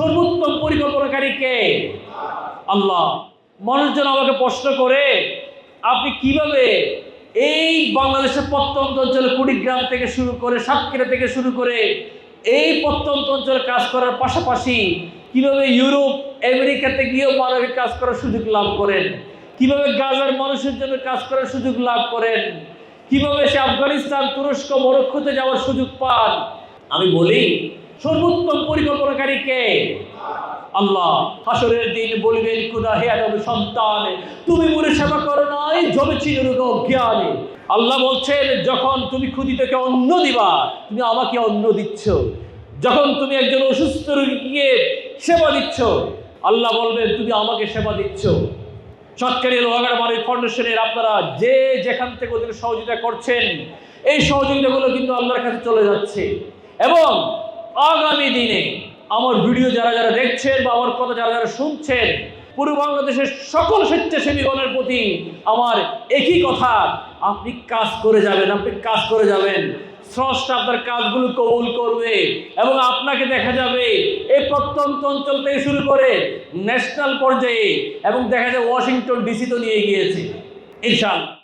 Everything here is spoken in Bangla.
সর্বোত্তম পরিকল্পনাকারী কে? আল্লাহ। মানুষজন আমাকে প্রশ্ন করে, আপনি কীভাবে এই বাংলাদেশের প্রত্যন্ত অঞ্চলে কুড়িগ্রাম থেকে শুরু করে সাতক্ষীরা থেকে শুরু করে এই প্রত্যন্ত অঞ্চলে কাজ করার পাশাপাশি কীভাবে ইউরোপ, আমেরিকাতে গিয়েও মানবিক কাজ করার সুযোগ লাভ করেন? কীভাবে গাজার মানুষের জন্য কাজ করার সুযোগ লাভ করেন? কীভাবে সে আফগানিস্তান, তুরস্ক, মরক্কোতে যাওয়ার সুযোগ পান? আমি বলি সর্বোত্তম পরিকল্পনাকারী কে? আল্লাহ। হাসরের দিন বলিবেন, খুদা, হে আদম সন্তান, তুমি মোরে সেবা করো নাই জমেছিল জ্ঞানে। আল্লাহ বলছেন, যখন তুমি ক্ষুদিতকে অন্ন দিবা, তুমি আমাকে অন্ন দিচ্ছ। যখন তুমি একজন অসুস্থ রোগীকে সেবা দিচ্ছ, আল্লাহ বলবেন, তুমি আমাকে সেবা দিচ্ছ। সরকারি লোহাগার বাড়ির ফাউন্ডেশনের আপনারা যে যেখান থেকে ওদের সহযোগিতা করছেন, এই সহযোগিতাগুলো কিন্তু আল্লাহর কাছে চলে যাচ্ছে। এবং আগামী দিনে আমার ভিডিও যারা যারা দেখছেন বা আমার কথা যারা যারা শুনছেন, পুরো বাংলাদেশের সকল স্বেচ্ছাসেবীগণের প্রতি আমার একই কথা, আপনি কাজ করে যাবেন, আপনি কাজ করে যাবেন। স্রষ্টা আপনার কাজগুলো কবুল করবে এবং আপনাকে দেখা যাবে এই প্রত্যন্ত অঞ্চল থেকে শুরু করে ন্যাশনাল পর্যায়ে এবং দেখা যায় ওয়াশিংটন ডিসি তো নিয়ে গিয়েছে। ইনশাআল্লাহ।